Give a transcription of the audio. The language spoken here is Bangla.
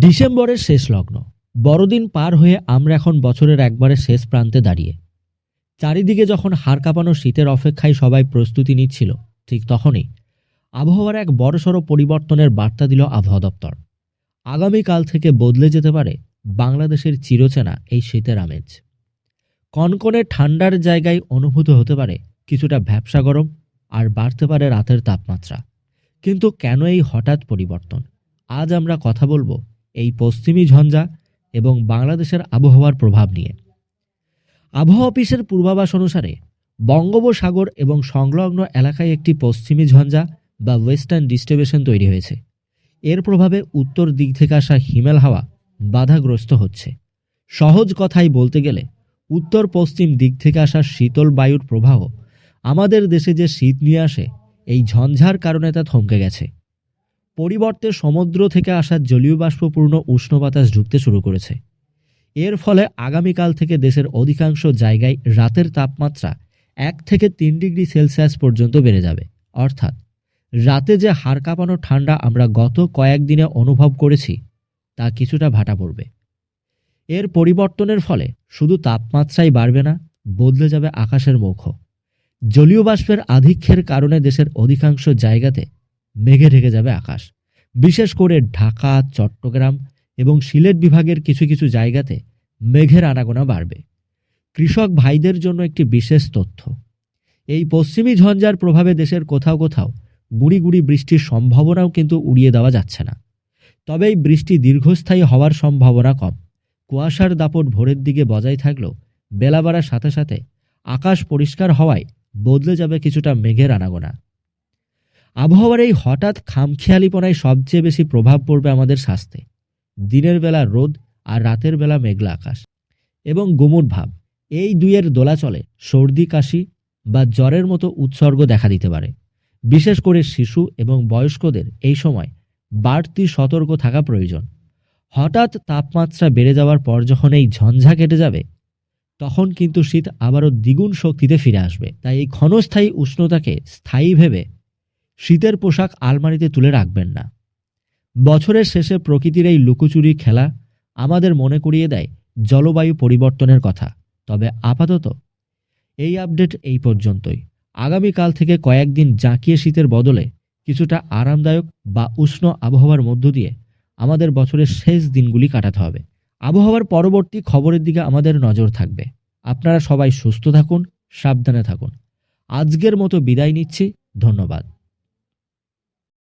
ডিসেম্বরের শেষ লগ্ন। বড়দিন পার হয়ে আমরা এখন বছরের একবারে শেষ প্রান্তে দাঁড়িয়ে। চারিদিকে যখন হাড় কাঁপানো শীতের অপেক্ষায় সবাই প্রস্তুতি নিচ্ছিল, ঠিক তখনই আবহাওয়ার এক বড়সড় পরিবর্তনের বার্তা দিল আবহাওয়া দপ্তর। আগামীকাল থেকে বদলে যেতে পারে বাংলাদেশের চিরচেনা এই শীতের আমেজ। কনকনে ঠান্ডার জায়গায় অনুভূত হতে পারে কিছুটা ভ্যাবসা গরম আর বাড়তে পারে রাতের তাপমাত্রা। কিন্তু কেন এই হঠাৎ পরিবর্তন? আজ আমরা কথা বলব এই পশ্চিমী ঝঞ্ঝা এবং বাংলাদেশের আবহাওয়ার প্রভাব নিয়ে। আবহাওয়া অফিসের পূর্বাভাস অনুসারে বঙ্গোপসাগর এবং সংলগ্ন এলাকায় একটি পশ্চিমী ঝঞ্ঝা বা ওয়েস্টার্ন ডিস্ট্রিবিউশন তৈরি হয়েছে। এর প্রভাবে উত্তর দিক থেকে আসা হিমেল হাওয়া বাধাগ্রস্ত হচ্ছে। সহজ কথাই বলতে গেলে, উত্তর পশ্চিম দিক থেকে আসা শীতল বায়ুর প্রবাহ আমাদের দেশে যে শীত নিয়ে আসে, এই ঝঞ্ঝার কারণে তা থমকে গেছে। পরিবর্তে সমুদ্র থেকে আসা জলীয় বাষ্পপূর্ণ উষ্ণ বাতাস ঢুকতে শুরু করেছে। এর ফলে আগামীকাল থেকে দেশের অধিকাংশ জায়গায় রাতের তাপমাত্রা এক থেকে তিন ডিগ্রি সেলসিয়াস পর্যন্ত বেড়ে যাবে। অর্থাৎ, রাতে যে হাড় কাঁপানো ঠান্ডা আমরা গত কয়েকদিনে অনুভব করেছি, তা কিছুটা ভাটা পড়বে। এর পরিবর্তনের ফলে শুধু তাপমাত্রাই বাড়বে না, বদলে যাবে আকাশের মুখ জলীয় বাষ্পের আধিক্যের কারণে দেশের অধিকাংশ জায়গাতে মেঘে ঢেকে যাবে আকাশ। বিশেষ করে ঢাকা, চট্টগ্রাম এবং সিলেট বিভাগের কিছু কিছু জায়গাতে মেঘের আনাগোনা বাড়বে। কৃষক ভাইদের জন্য একটি বিশেষ তথ্য। এই পশ্চিমী ঝঞ্ঝার প্রভাবে দেশের কোথাও কোথাও গুড়ি গুড়ি বৃষ্টির সম্ভাবনাও কিন্তু উড়িয়ে দেওয়া যাচ্ছে না। তবে এই বৃষ্টি দীর্ঘস্থায়ী হওয়ার সম্ভাবনা কম। কুয়াশার দাপট ভোরের দিকে বজায় থাকলেও বেলা বাড়ার সাথে সাথে আকাশ পরিষ্কার হওয়ায় বদলে যাবে কিছুটা মেঘের আনাগোনা। আবহাওয়ার এই হঠাৎ খামখেয়ালিপনায় সবচেয়ে বেশি প্রভাব পড়বে আমাদের স্বাস্থ্যে। দিনের বেলা রোদ আর রাতের বেলা মেঘলা আকাশ। এবং গুমুট ভাব। এই দুইয়ের দোলাচলে সর্দি, কাশি বা জ্বরের মতো উৎসর্গ দেখা দিতে পারে। বিশেষ করে শিশু এবং বয়স্কদের এই সময় বাড়তি সতর্ক থাকা প্রয়োজন। হঠাৎ তাপমাত্রা বেড়ে যাওয়ার পর যখন এই ঝঞ্ঝা কেটে যাবে, তখন কিন্তু শীত আবারও দ্বিগুণ শক্তিতে ফিরে আসবে। তাই এই ক্ষণস্থায়ী উষ্ণতাকে স্থায়ী ভেবে শীতের পোশাক আলমারিতে তুলে রাখবেন না। বছরের শেষে প্রকৃতির এই লুকোচুরি খেলা আমাদের মনে করিয়ে দেয় জলবায়ু পরিবর্তনের কথা। তবে আপাতত এই আপডেট এই পর্যন্তই। আগামীকাল থেকে কয়েকদিন জাঁকিয়ে শীতের বদলে কিছুটা আরামদায়ক বা উষ্ণ আবহাওয়ার মধ্য দিয়ে আমাদের বছরের শেষ দিনগুলি কাটাতে হবে। আবহাওয়ার পরবর্তী খবরের দিকে আমাদের নজর থাকবে। আপনারা সবাই সুস্থ থাকুন, সাবধানে থাকুন। আজকের মতো বিদায় নিচ্ছি। ধন্যবাদ।